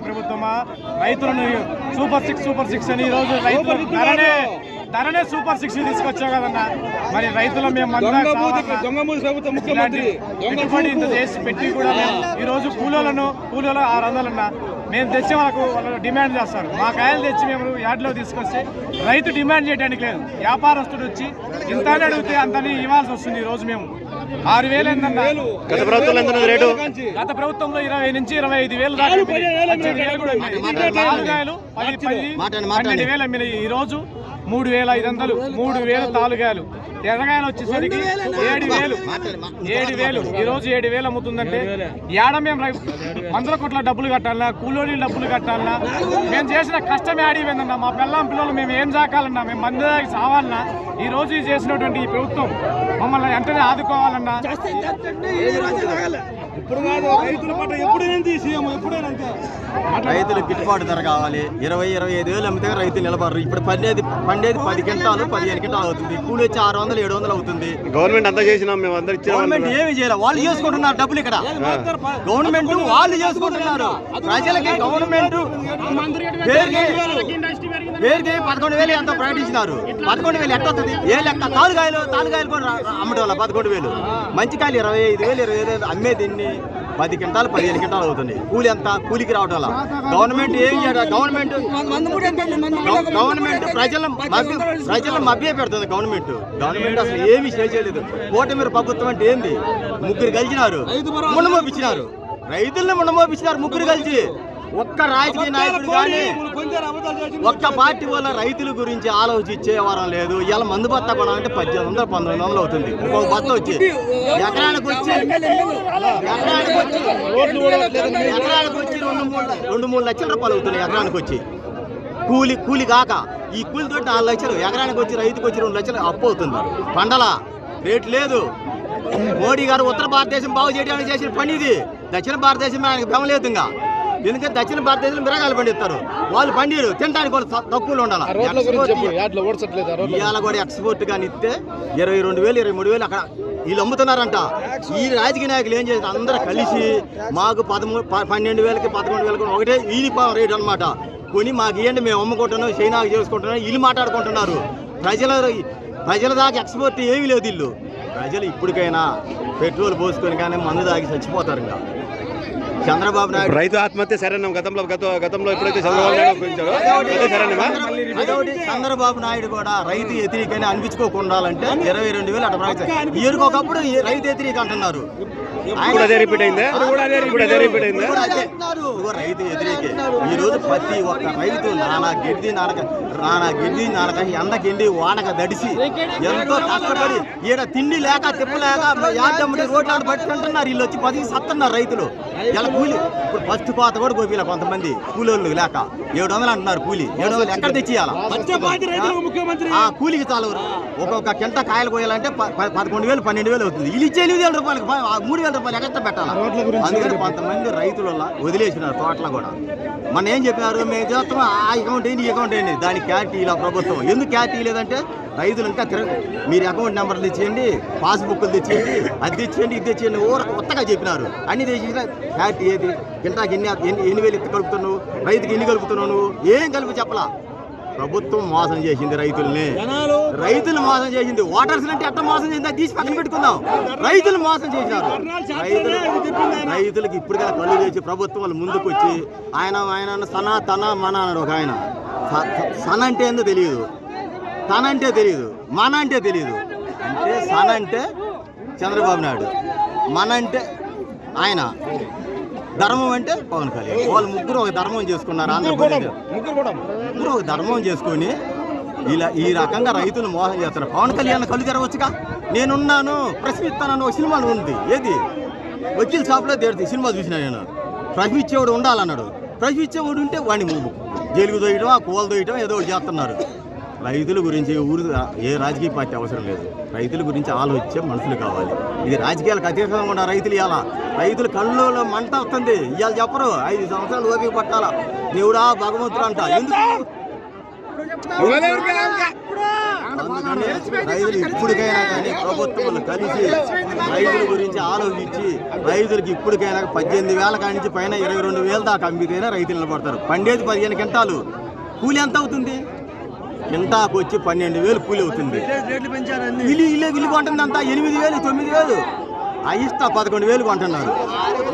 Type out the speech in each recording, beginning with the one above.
ప్రభుత్వమా? రైతులను super six super six అని ఈ రోజు రైతులు ధరనే ధరనే సూపర్ సిక్స్ తీసుకొచ్చావు కదన్న. మరి రైతుల మేము పెట్టుబడి ఇంత చేసి పెట్టి కూడా మేము ఈ రోజు కూలీలను కూలీలు ఆరు వందలన్న మేము తెచ్చి వాళ్ళకు వాళ్ళు డిమాండ్ చేస్తారు. మా కాయలు తెచ్చి మేము యార్డ్లో తీసుకొచ్చి రైతు డిమాండ్ చేయడానికి లేదు. వ్యాపారస్తుడు వచ్చి ఇంత అడిగితే అంతని ఇవ్వాల్సి వస్తుంది ఈ రోజు మేము. ఆరు వేలు గత గత ప్రభుత్వంలో ఇరవై నుంచి ఇరవై ఐదు వేలు దాకా. నాలుగాయలు పది పది పన్నెండు వేలు అమ్మినాయి. ఈ రోజు మూడు వేల ఐదు వందలు మూడు వేలు తాలుగాయలు ఎర్రగాయలు వచ్చేసరికి ఏడు వేలు. ఏడు వేలు. ఈ రోజు ఏడు వేలు అమ్ముతుందంటే ఏడ మేము వందల కోట్ల డబ్బులు కట్టాలన్నా కూలోని డబ్బులు కట్టాలన్నా మేము చేసిన కష్టమే ఆడిపోయిందన్నా మా పిల్లం పిల్లలు మేము ఏం చాకాలన్నా మేము మంది దాకా సావాలన్నా? ఈ రోజు చేసినటువంటి ఈ ప్రభుత్వం మమ్మల్ని వెంటనే ఆదుకోవాలన్నా? ఇప్పుడు కాదు రైతుల పట్ల ఎప్పుడైనా సీఎం ఎప్పుడైనా అంతే. రైతులకు గిట్టుబాటు ధర కావాలి. ఇరవై ఇరవై ఐదు వేలు అమ్మితే రైతులు నిలబడరు. ఇప్పుడు పండేది పండేది పది క్వింటాలు పదిహేను క్వింటాలు అవుతుంది. కూలి వచ్చి ఆరు వందలు ఏడు వందలు అవుతుంది. గవర్నమెంట్ అంతా చేసినాం మేము అందరు గవర్నమెంట్ ఏమి చేయాలి. వాళ్ళు చేసుకుంటున్నారు డబ్బులు ఇక్కడ. గవర్నమెంట్ వాళ్ళు చేసుకుంటున్నారు. ప్రజలకి గవర్నమెంట్ పేరుకి పదకొండు వేలు ఎంతో ప్రకటించినారు. పదకొండు వేలు ఎట్ట వస్తుంది? ఏ లెక్క? తాలుగాయలు తాలుగాయలు కూడా అమ్మటం వల్ల పదకొండు వేలు. మంచి కాయలు ఇరవై ఐదు వేలు ఇరవై ఐదు వేలు అమ్మేది ఎన్ని పది క్వింటాలు పదిహేను క్వింటాలు అవుతుంది. కూలి ఎంత? కూలికి రావటం వల్ల. గవర్నమెంట్ ఏం చేయాలి గవర్నమెంట్ గవ- గవర్నమెంట్ ప్రజల మభ్య ప్రజలను మభ్య పెడుతుంది గవర్నమెంట్. గవర్నమెంట్ అసలు ఏమీ చేయలేదు. కూటమి ప్రభుత్వం అంటే ఏంది? ముగ్గురు కలిసినారు ముండమోపించినారు రైతుల్ని ముండమోపించినారు ముగ్గురు కలిసి. ఒక్క రాజకీయ నాయకుడు కానీ ఒక్క పార్టీ వల్ల రైతుల గురించి ఆలోచించే వారం లేదు. ఇలా మందు బత్త కొనాలంటే పద్దెనిమిది వందలు పంతొమ్మిది వందలు అవుతుంది. ఒక్కొక్క బత్త వచ్చి ఎకరానికి వచ్చి ఎకరానికి వచ్చి ఎకరానికి వచ్చి రెండు మూడు రెండు మూడు లక్షల రూపాయలు అవుతున్నాయి ఎకరానికి వచ్చి. కూలి కూలి కాక ఈ కూలితో నాలుగు లక్షలు ఎకరానికి వచ్చి రైతుకు వచ్చి రెండు లక్షలు అప్పు అవుతుంది. పండల రేటు లేదు. మోడీ గారు ఉత్తర భారతదేశం బాగు చేయడానికి చేసిన పని ఇది. దక్షిణ భారతదేశం ఆయనకు బెమ లేదు ఇంకా. ఎందుకంటే దక్షిణ భారతదేశంలో మిరగాయలు పండిస్తారు. వాళ్ళు పండిరు తినడానికి కూడా తక్కువలో ఉండాలి? ఇవాళ కూడా ఎక్స్పోర్ట్ కానీ ఇస్తే ఇరవై రెండు వేలు ఇరవై మూడు వేలు అక్కడ వీళ్ళు అమ్ముతున్నారంట. ఈ రాజకీయ నాయకులు ఏం చేస్తారు అందరూ కలిసి మాకు పదమూడు పన్నెండు వేలకి పదకొండు వేలకి ఒకటే యూనిఫామ్ రేట్ అన్నమాట. కొని మాకు ఇవ్వండి మేము అమ్ముకుంటున్నాం చైనాకు చేసుకుంటున్నాం వీళ్ళు మాట్లాడుకుంటున్నారు. ప్రజల ప్రజల దాకా ఎక్స్పోర్ట్ ఏమీ లేదు వీళ్ళు. ప్రజలు ఇప్పటికైనా పెట్రోల్ పోసుకొని కానీ మందు దాగి చచ్చిపోతారు ఇంకా. చంద్రబాబు నాయుడు. రైతు ఆత్మహత్య సరేనా గతంలో గత గతంలో ఎప్పుడైతే చంద్రబాబు నాయుడు అదొకటి. చంద్రబాబు నాయుడు కూడా రైతు వ్యతిరేకని అనిపించుకోకుండా ఇరవై రెండు వేలు అట్లా ప్రకటించారు. ఒకప్పుడు ఈ రైతు వ్యతిరేక అంటున్నారు. ఇప్పుడు అదే రిపీట్ అయిందా? ఇప్పుడు అదే రిపీట్ అయిందా? ఇప్పుడు అదే. ఇదిగో రైతు వ్యతిరేకే. ఈ రోజు ప్రతి ఒక్క రైతు నానా గిడ్డి నానక నానా గిడ్డి నానక ఎండకిండి వానక దడిసి ఎంతో కష్టపడి ఈడ తిండి లేక తిప్పు లేక యాదమ్మడి తింటున్నారు వీళ్ళు వచ్చి పది సత్తున్నారు రైతులు. ఇలా కూలి. ఇప్పుడు ఫస్ట్ కోత కూడా గోపిల కొంతమంది కూలోళ్ళు లేక ఏడు వందలు అంటున్నారు కూలి. ఏడు వందలు ఎక్కడ తెచ్చియాలా ఆ? కూలికి చాలు. ఒక్కొక్క కింట కాయలు కోయాలంటే పదకొండు వేలు పన్నెండు వేలు అవుతుంది. వీళ్ళు ఇచ్చే ఎనిమిది వేల ఆ మూడు వేల రూపాయలు ఎక్కడ పెట్టాలి? అందుకని కొంతమంది రైతుల వదిలేసినారు తోటలు కూడా. మన ఏం చెప్పినారు మేము చేస్తాం ఆ అకౌంట్ ఏంటి ఈ అకౌంట్ ఏంటి దానికి క్యారెట్ ఇలా ప్రభుత్వం. ఎందుకు క్యారెట్ లేదంటే రైతులు ఇంకా తిరగ మీరు అకౌంట్ నెంబర్లు తెచ్చేయండి పాస్బుక్లు తెచ్చేయండి అది తెచ్చేయండి ఇది తెచ్చేయండి ఊర కొత్తగా చెప్పినారు. అన్ని తెచ్చిన క్యారెట్ ఏది? కింటాకి ఎన్ని ఎన్ని ఎన్ని వేలు ఎత్తు కలుపుతున్నావు? రైతుకి ఎన్ని కలుపుతున్నావు? నువ్వు ఏం కలుపు చెప్పలా? ప్రభుత్వం మోసం చేసింది రైతుల్ని. రైతులు మోసం చేసింది. ఓటర్స్ అంటే ఎట్లా మోసం చేసింది. అది తీసి పక్కన పెట్టుకుందాం. రైతులు మోసం చేసినారు రైతులు రైతులకు ఇప్పుడు కదా కళ్ళు చేసి ప్రభుత్వం వాళ్ళు ముందుకు వచ్చి ఆయన ఆయన సన తన మన అన్నాడు ఒక ఆయన. సన అంటే ఏందో తెలియదు. తన అంటే తెలియదు మన అంటే తెలియదు అంటే సన అంటే చంద్రబాబు నాయుడు. మన అంటే ఆయన. ధర్మం అంటే పవన్ కళ్యాణ్. వాళ్ళు ముగ్గురు ఒక ధర్మం చేసుకున్నారు ఆంధ్రప్రదేశ్ ముగ్గురు ఒక ధర్మం చేసుకొని ఇలా ఈ రకంగా రైతులు మోసం చేస్తారు పవన్ కళ్యాణ్ కళ్ళు తెరవచ్చుగా? నేనున్నాను ప్రశ్నిస్తానని ఒక సినిమా ఉంది. ఏది? వకీల్ షాప్లో తేడుతుంది సినిమా చూసిన నేను. ప్రశ్నించేవాడు ఉండాలన్నాడు. ప్రశ్నించేవాడు ఉంటే వాడిని జైలుకు దొయ్యటం ఆ కూల దొయ్యటం ఏదో ఒకటి చేస్తున్నారు. రైతుల గురించి ఊరు ఏ రాజకీయ పార్టీ అవసరం లేదు. రైతుల గురించి ఆలోచించే మనుషులు కావాలి. ఇది రాజకీయాలకు అతీతంగా ఉన్న రైతులు ఇవాళ రైతుల కళ్ళలో మంట వస్తుంది. ఇవాళ చెప్పరు. ఐదు సంవత్సరాలు ఓపిక పట్టాలా. దేవుడా భగవంతుడు అంట. ఎందుకు? రైతులు ఇప్పటికైనా కానీ ప్రభుత్వం కలిసి రైతుల గురించి ఆలోచించి రైతులకి ఇప్పటికైనా పద్దెనిమిది వేల కాడి నుంచి పైన ఇరవై రెండు వేల దాకా అమ్మితేనే రైతులు నిలబడతారు. పండేది పదిహేను క్వింటాలు. కూలి ఎంత అవుతుంది? కింటాకు వచ్చి పన్నెండు వేలు కూలి అవుతుంది విలు విలి ఇల్లే విలి కొంటుంది అంతా ఎనిమిది వేలు తొమ్మిది వేలు. అయిస్తా పదకొండు వేలు కొంటున్నారు.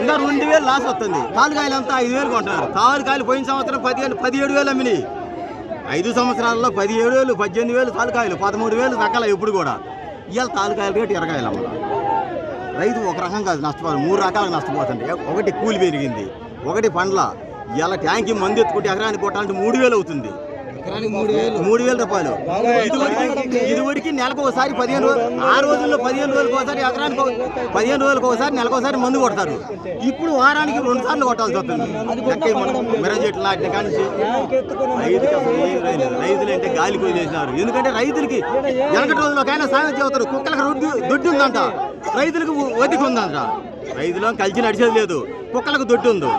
ఇంకా రెండు వేలు లాస్ వస్తుంది. తాలుకాయలు అంతా ఐదు వేలు కొంటున్నారు. తాలుకాయలు పోయిన సంవత్సరం పదిహేను పదిహేడు వేలు అమ్మినాయి. ఐదు సంవత్సరాల్లో పదిహేడు వేలు పద్దెనిమిది వేలు తాలుకాయలు పదమూడు వేలు తగ్గల ఎప్పుడు కూడా. ఇవాళ తాలుకాయలు రేటు ఎరగాయలు అమ్మ రైతు ఒక రకం కాదు నష్టపోతుంది మూడు రకాలుగా నష్టపోతుంది ఒకటి కూలి పెరిగింది ఒకటి పండ్ల. ఇలా ట్యాంకి మందు ఎత్తుకుంటే ఎకరానికి కొట్టాలంటే మూడు వేలు అవుతుంది. మూడు వేల. రూపాయలు. ఇదివరకు ఇదివరకు నెలకు ఒకసారి పదిహేను రోజులు ఆ రోజుల్లో పదిహేను రోజులకు ఒకసారి ఎకరానికి పదిహేను రోజులకు ఒకసారి నెలకు ఒకసారి మందు కొడతారు. ఇప్పుడు వారానికి రెండు సార్లు కొట్టాల్సి వస్తుంది. లెక్క మనం మిరజెట్లు నాటిన కానీ రైతుకి అసలు రైతులు అంటే గాలి కొయ్యేసినారు ఎందుకంటే రైతులకి వెనకటి రోజుల్లో సాయం చేస్తారు. కుక్కలకు రొడ్డు దొడ్డు ఉందంట. రైతులకు ఒదికి ఉందంట. రైతులో కలిసి నడిచేది లేదు. కుక్కలకు దొడ్డు ఉంది.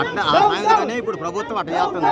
అట్లా ఆ సాయంత్రమే ఇప్పుడు ప్రభుత్వం అట్లా చేస్తుంది.